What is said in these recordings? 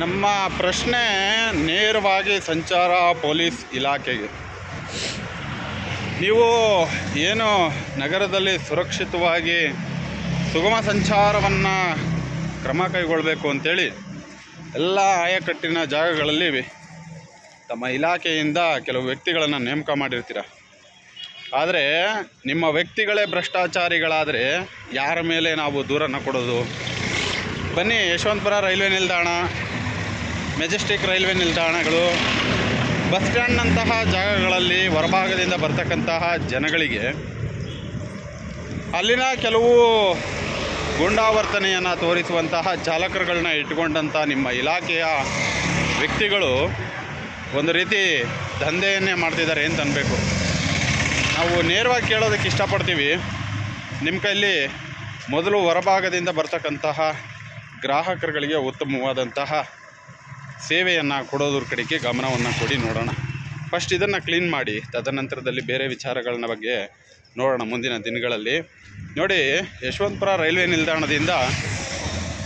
ನಮ್ಮ ಪ್ರಶ್ನೆ ನೇರವಾಗಿ ಸಂಚಾರ ಪೊಲೀಸ್ ಇಲಾಖೆಗೆ. ನೀವು ಏನು ನಗರದಲ್ಲಿ ಸುರಕ್ಷಿತವಾಗಿ ಸುಗಮ ಸಂಚಾರವನ್ನು ಕ್ರಮ ಕೈಗೊಳ್ಳಬೇಕು ಅಂತೇಳಿ ಎಲ್ಲ ಆಯಕಟ್ಟಿನ ಜಾಗಗಳಲ್ಲಿ ತಮ್ಮ ಇಲಾಖೆಯಿಂದ ಕೆಲವು ವ್ಯಕ್ತಿಗಳನ್ನು ನೇಮಕ ಮಾಡಿರ್ತೀರ? ಆದರೆ ನಿಮ್ಮ ವ್ಯಕ್ತಿಗಳೇ ಭ್ರಷ್ಟಾಚಾರಿಗಳಾದರೆ ಯಾರ ಮೇಲೆ ನಾವು ದೂರನ್ನು ಕೊಡೋದು? ಬನ್ನಿ ಯಶವಂತಪುರ ರೈಲ್ವೆ ನಿಲ್ದಾಣ ಮೆಜೆಸ್ಟಿಕ್ ರೈಲ್ವೆ ನಿಲ್ದಾಣಗಳು ಬಸ್ ಸ್ಟ್ಯಾಂಡ್ನಂತಹ ಜಾಗಗಳಲ್ಲಿ ಹೊರಭಾಗದಿಂದ ಬರ್ತಕ್ಕಂತಹ ಜನಗಳಿಗೆ ಅಲ್ಲಿನ ಕೆಲವು ಗೂಂಡಾವರ್ತನೆಯನ್ನು ತೋರಿಸುವಂತಹ ಚಾಲಕರುಗಳನ್ನ ಇಟ್ಕೊಂಡಂಥ ನಿಮ್ಮ ಇಲಾಖೆಯ ವ್ಯಕ್ತಿಗಳು ಒಂದು ರೀತಿ ದಂಧೆಯನ್ನೇ ಮಾಡ್ತಿದ್ದಾರೆ ಅಂತ ಅನ್ಬೇಕು. ನಾವು ನೇರವಾಗಿ ಕೇಳೋದಕ್ಕೆ ಇಷ್ಟಪಡ್ತೀವಿ. ನಿಮ್ಮ ಕೈಲಿ ಮೊದಲು ಹೊರಭಾಗದಿಂದ ಬರ್ತಕ್ಕಂತಹ ಗ್ರಾಹಕರುಗಳಿಗೆ ಉತ್ತಮವಾದಂತಹ ಸೇವೆಯನ್ನು ಕೊಡೋದ್ರ ಕಡೆಗೆ ಗಮನವನ್ನು ಕೊಡಿ ನೋಡೋಣ. ಫಸ್ಟ್ ಇದನ್ನು ಕ್ಲೀನ್ ಮಾಡಿ, ತದನಂತರದಲ್ಲಿ ಬೇರೆ ವಿಚಾರಗಳನ್ನ ಬಗ್ಗೆ ನೋಡೋಣ ಮುಂದಿನ ದಿನಗಳಲ್ಲಿ. ನೋಡಿ, ಯಶವಂತಪುರ ರೈಲ್ವೆ ನಿಲ್ದಾಣದಿಂದ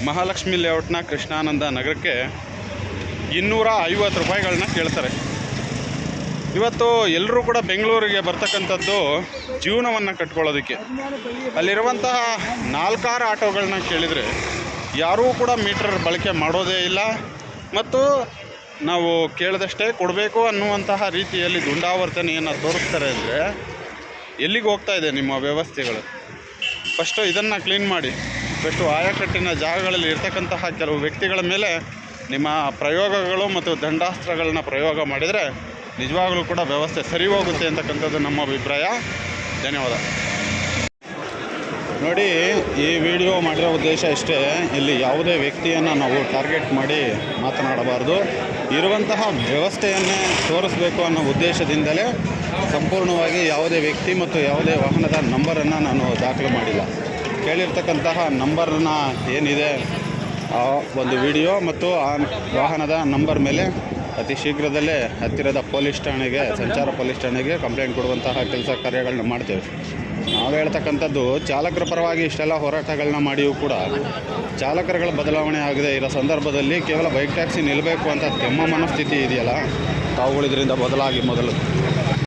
ಮಹಾಲಕ್ಷ್ಮಿ ಲೇಔಟ್ನ ಕೃಷ್ಣಾನಂದ ನಗರಕ್ಕೆ ಇನ್ನೂರ ಐವತ್ತು ರೂಪಾಯಿಗಳನ್ನ ಕೇಳ್ತಾರೆ. ಇವತ್ತು ಎಲ್ಲರೂ ಕೂಡ ಬೆಂಗಳೂರಿಗೆ ಬರ್ತಕ್ಕಂಥದ್ದು ಜೀವನವನ್ನು ಕಟ್ಕೊಳ್ಳೋದಕ್ಕೆ. ಅಲ್ಲಿರುವಂತಹ ನಾಲ್ಕಾರು ಆಟೋಗಳನ್ನ ಕೇಳಿದರೆ ಯಾರೂ ಕೂಡ ಮೀಟರ್ ಬಳಕೆ ಮಾಡೋದೇ ಇಲ್ಲ. ಮತ್ತು ನಾವು ಕೇಳಿದಷ್ಟೇ ಕೊಡಬೇಕು ಅನ್ನುವಂತಹ ರೀತಿಯಲ್ಲಿ ದುಂಡಾವರ್ತನೆಯನ್ನು ತೋರಿಸ್ತಾರೆ ಅಂದರೆ ಎಲ್ಲಿಗೆ ಹೋಗ್ತಾ ಇದೆ ನಿಮ್ಮ ವ್ಯವಸ್ಥೆಗಳು? ಫಸ್ಟು ಇದನ್ನು ಕ್ಲೀನ್ ಮಾಡಿ. ಫಸ್ಟು ಆಯಕಟ್ಟಿನ ಜಾಗಗಳಲ್ಲಿ ಇರ್ತಕ್ಕಂತಹ ಕೆಲವು ವ್ಯಕ್ತಿಗಳ ಮೇಲೆ ನಿಮ್ಮ ಪ್ರಯೋಗಗಳು ಮತ್ತು ದಂಡಾಸ್ತ್ರಗಳನ್ನ ಪ್ರಯೋಗ ಮಾಡಿದರೆ ನಿಜವಾಗಲೂ ಕೂಡ ವ್ಯವಸ್ಥೆ ಸರಿ ಹೋಗುತ್ತೆ ಅಂತಕ್ಕಂಥದ್ದು ನಮ್ಮ ಅಭಿಪ್ರಾಯ. ಧನ್ಯವಾದ. ನೋಡಿ, ಈ ವಿಡಿಯೋ ಮಾಡಿರೋ ಉದ್ದೇಶ ಇಷ್ಟೇ. ಇಲ್ಲಿ ಯಾವುದೇ ವ್ಯಕ್ತಿಯನ್ನು ನಾವು ಟಾರ್ಗೆಟ್ ಮಾಡಿ ಮಾತನಾಡಬಾರ್ದು. ಇರುವಂತಹ ವ್ಯವಸ್ಥೆಯನ್ನೇ ತೋರಿಸ್ಬೇಕು ಅನ್ನೋ ಉದ್ದೇಶದಿಂದಲೇ ಸಂಪೂರ್ಣವಾಗಿ ಯಾವುದೇ ವ್ಯಕ್ತಿ ಮತ್ತು ಯಾವುದೇ ವಾಹನದ ನಂಬರನ್ನು ನಾನು ದಾಖಲು ಮಾಡಿಲ್ಲ. ಕೇಳಿರ್ತಕ್ಕಂತಹ ನಂಬರ್ನ ಏನಿದೆ, ಆ ಒಂದು ವಿಡಿಯೋ ಮತ್ತು ಆ ವಾಹನದ ನಂಬರ್ ಮೇಲೆ ಅತಿ ಶೀಘ್ರದಲ್ಲೇ ಹತ್ತಿರದ ಪೊಲೀಸ್ ಠಾಣೆಗೆ, ಸಂಚಾರ ಪೊಲೀಸ್ ಠಾಣೆಗೆ ಕಂಪ್ಲೇಂಟ್ ಕೊಡುವಂತಹ ಕೆಲಸ ಕಾರ್ಯಗಳನ್ನ ಮಾಡ್ತೇವೆ. ನಾವು ಹೇಳ್ತಕ್ಕಂಥದ್ದು, ಚಾಲಕರ ಪರವಾಗಿ ಇಷ್ಟೆಲ್ಲ ಹೋರಾಟಗಳನ್ನ ಮಾಡಿಯೂ ಕೂಡ ಚಾಲಕರುಗಳ ಬದಲಾವಣೆ ಆಗದೆ ಇರೋ ಸಂದರ್ಭದಲ್ಲಿ ಕೇವಲ ಬೈಕ್ ಟ್ಯಾಕ್ಸಿ ನಿಲ್ಲಬೇಕು ಅಂತ ಕೆಮ್ಮ ಮನಸ್ಥಿತಿ ಇದೆಯಲ್ಲ? ತಾವುಗಳು ಬದಲಾಗಿ ಮೊದಲು